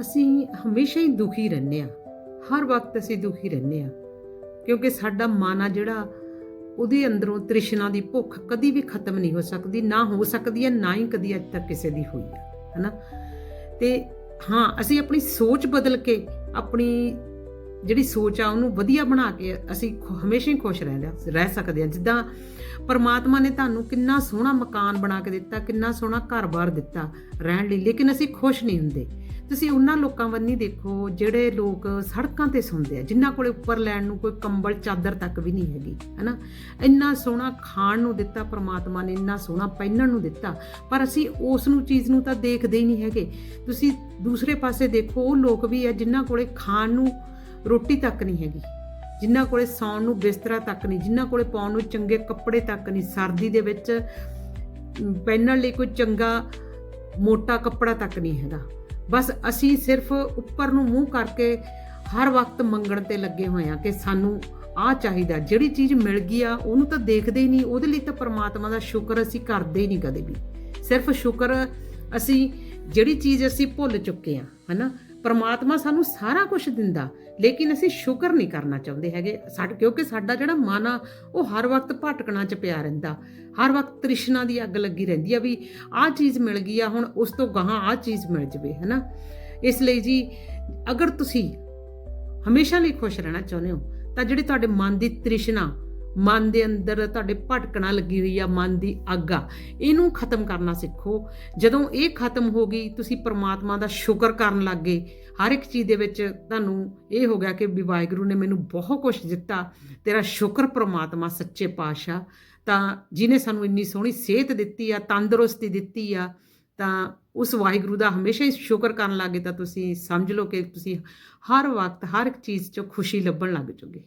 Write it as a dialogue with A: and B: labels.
A: ਅਸੀਂ ਹਮੇਸ਼ਾ ਹੀ ਦੁਖੀ ਰਹਿੰਦੇ ਆ ਹਰ ਵਕਤ ਅਸੀਂ ਦੁਖੀ ਰਹਿੰਦੇ ਆ ਕਿਉਂਕਿ ਸਾਡਾ ਮਨ ਆ ਜਿਹੜਾ, ਉਹਦੇ ਅੰਦਰੋਂ ਤ੍ਰਿਸ਼ਨਾ ਦੀ ਭੁੱਖ ਕਦੀ ਵੀ ਖਤਮ ਨਹੀਂ ਹੋ ਸਕਦੀ, ਨਾ ਹੋ ਸਕਦੀ ਹੈ, ਨਾ ਹੀ ਕਦੀ ਅੱਜ ਤੱਕ ਕਿਸੇ ਦੀ ਹੋਈ ਹੈ, ਹਨਾ? ਤੇ ਹਾਂ, ਅਸੀਂ ਆਪਣੀ ਸੋਚ ਬਦਲ ਕੇ ਆਪਣੀ ਜਿਹੜੀ ਸੋਚ ਆ ਉਹਨੂੰ ਵਧੀਆ ਬਣਾ ਕੇ ਅਸੀਂ ਖੁ- ਹਮੇਸ਼ਾ ਹੀ ਖੁਸ਼ ਰਹਿ ਰਹਿ ਸਕਦੇ ਹਾਂ। ਜਿੱਦਾਂ ਪਰਮਾਤਮਾ ਨੇ ਤੁਹਾਨੂੰ ਕਿੰਨਾ ਸੋਹਣਾ ਮਕਾਨ ਬਣਾ ਕੇ ਦਿੱਤਾ, ਕਿੰਨਾ ਸੋਹਣਾ ਘਰ-ਬਾਰ ਦਿੱਤਾ ਰਹਿਣ ਲਈ, ਲੇਕਿਨ ਅਸੀਂ ਖੁਸ਼ ਨਹੀਂ ਹੁੰਦੇ। ਤੁਸੀਂ ਉਹਨਾਂ ਲੋਕਾਂ ਵੱਲ ਨਹੀਂ ਦੇਖੋ ਜਿਹੜੇ ਲੋਕ ਸੜਕਾਂ ਤੇ ਸੌਂਦੇ ਆ, ਜਿਨ੍ਹਾਂ ਕੋਲੇ ਉੱਪਰ ਲੈਣ ਨੂੰ ਕੋਈ ਕੰਬਲ, ਚਾਦਰ ਤੱਕ ਵੀ ਨਹੀਂ ਹੈਗੀ, ਹੈਨਾ? ਇੰਨਾ ਸੋਹਣਾ ਖਾਣ ਨੂੰ ਦਿੱਤਾ ਪਰਮਾਤਮਾ ਨੇ, ਇੰਨਾ ਸੋਹਣਾ ਪਹਿਨਣ ਨੂੰ ਦਿੱਤਾ, ਪਰ ਅਸੀਂ ਉਸ ਨੂੰ, ਚੀਜ਼ ਨੂੰ ਤਾਂ ਦੇਖਦੇ ਹੀ ਨਹੀਂ ਹੈਗੇ। ਤੁਸੀਂ ਦੂਸਰੇ ਪਾਸੇ ਦੇਖੋ, ਉਹ ਲੋਕ ਵੀ ਆ ਜਿਨ੍ਹਾਂ ਕੋਲੇ ਖਾਣ ਨੂੰ ਰੋਟੀ ਤੱਕ ਨਹੀਂ ਹੈਗੀ। ਜਿਨ੍ਹਾਂ ਕੋਲੇ ਸੌਣ ਨੂੰ ਬਿਸਤਰਾ ਤੱਕ ਨਹੀਂ, ਜਿਨ੍ਹਾਂ ਕੋਲੇ ਪਾਉਣ ਨੂੰ ਚੰਗੇ ਕੱਪੜੇ ਤੱਕ ਨਹੀਂ, ਸਰਦੀ ਦੇ ਵਿੱਚ ਪਹਿਨਣ ਲਈ ਕੋਈ ਚੰਗਾ ਮੋਟਾ ਕੱਪੜਾ ਤੱਕ ਨਹੀਂ ਹੈਗਾ। ਬਸ ਅਸੀਂ ਸਿਰਫ ਉੱਪਰ ਨੂੰ ਮੂੰਹ ਕਰਕੇ ਹਰ ਵਕਤ ਮੰਗਣ ਤੇ ਲੱਗੇ ਹੋਏ ਆ ਕਿ ਸਾਨੂੰ ਆ ਚਾਹੀਦਾ, ਜਿਹੜੀ ਚੀਜ਼ ਮਿਲ ਗਈ ਆ, ਉਹਨੂੰ ਤਾਂ ਦੇਖਦੇ ਹੀ ਨਹੀਂ, ਉਹਦੇ ਲਈ ਤਾਂ ਪ੍ਰਮਾਤਮਾ ਦਾ ਸ਼ੁਕਰ ਅਸੀਂ ਕਰਦੇ ਹੀ ਨਹੀਂ ਕਦੇ ਵੀ। ਸਿਰਫ ਸ਼ੁਕਰ ਅਸੀਂ, ਜਿਹੜੀ ਚੀਜ਼ ਅਸੀਂ ਭੁੱਲ ਚੁੱਕੇ ਆ ਹਨਾ? ਪਰਮਾਤਮਾ ਸਾਨੂੰ ਸਾਰਾ ਕੁਝ ਦਿੰਦਾ, ਲੇਕਿਨ ਅਸੀਂ ਸ਼ੁਕਰ ਨਹੀਂ ਕਰਨਾ ਚਾਹੁੰਦੇ ਹੈਗੇ। ਸਾਡ, ਕਿਉਂਕਿ ਸਾਡਾ ਜਿਹੜਾ ਮਨ ਆ, ਉਹ ਹਰ ਵਕਤ ਭਟਕਣਾ ਚ ਪਿਆ ਰਹਿੰਦਾ। ਹਰ ਵਕਤ ਤ੍ਰਿਸ਼ਨਾ ਦੀ ਅੱਗ ਲੱਗੀ ਰਹਿੰਦੀ ਆ ਵੀ ਆਹ ਚੀਜ਼ ਮਿਲ ਗਈ ਆ, ਹੁਣ ਉਸ ਤੋਂ ਗਾਹਾਂ ਆਹ ਚੀਜ਼ ਮਿਲ ਜਵੇ, ਹਨਾ? ਇਸ ਲਈ ਜੀ, ਅਗਰ ਤੁਸੀਂ ਹਮੇਸ਼ਾ ਲਈ ਖੁਸ਼ ਰਹਿਣਾ ਚਾਹੁੰਦੇ ਹੋ, ਤਾਂ ਜਿਹੜੀ ਤੁਹਾਡੇ ਮਨ ਦੀ ਤ੍ਰਿਸ਼ਨਾ ਮਨ ਦੇ ਅੰਦਰ ਤੁਹਾਡੇ ਭਟਕਣਾ ਲੱਗੀ ਹੋਈ ਆ, ਮਨ ਦੀ ਅੱਗ ਆ। ਇਹਨੂੰ ਖਤਮ ਕਰਨਾ ਸਿੱਖੋ। ਜਦੋਂ ਇਹ ਖਤਮ ਹੋ ਗਈ, ਤੁਸੀਂ ਪਰਮਾਤਮਾ ਦਾ ਸ਼ੁਕਰ ਕਰਨ ਲੱਗੇ ਹਰ ਇੱਕ ਚੀਜ਼ ਦੇ ਵਿੱਚ ਤੁਹਾਨੂੰ ਇਹ ਹੋ ਗਿਆ ਕਿ ਵੀ ਵਾਹਿਗੁਰੂ ਨੇ ਮੈਨੂੰ ਬਹੁਤ ਕੁਝ ਦਿੱਤਾ। ਤੇਰਾ ਸ਼ੁਕਰ ਪਰਮਾਤਮਾ, ਸੱਚੇ ਪਾਤਸ਼ਾਹ। ਤਾਂ ਜਿਨੇ ਸਾਨੂੰ ਇੰਨੀ ਸੋਹਣੀ ਸਿਹਤ ਦਿੱਤੀ ਆ, ਤੰਦਰੁਸਤੀ ਦਿੱਤੀ ਆ, ਤਾਂ ਉਸ ਵਾਹਿਗੁਰੂ ਦਾ ਹਮੇਸ਼ਾ ਹੀ ਸ਼ੁਕਰ ਕਰਨ ਲੱਗੇ ਤਾਂ ਤੁਸੀਂ ਸਮਝ ਲਓ ਕਿ ਤੁਸੀਂ ਹਰ ਵਕਤ ਹਰ ਇੱਕ ਚੀਜ਼ 'ਚੋਂ ਖੁਸ਼ੀ ਲੱਭਣ ਲੱਗ ਜਾਓਗੇ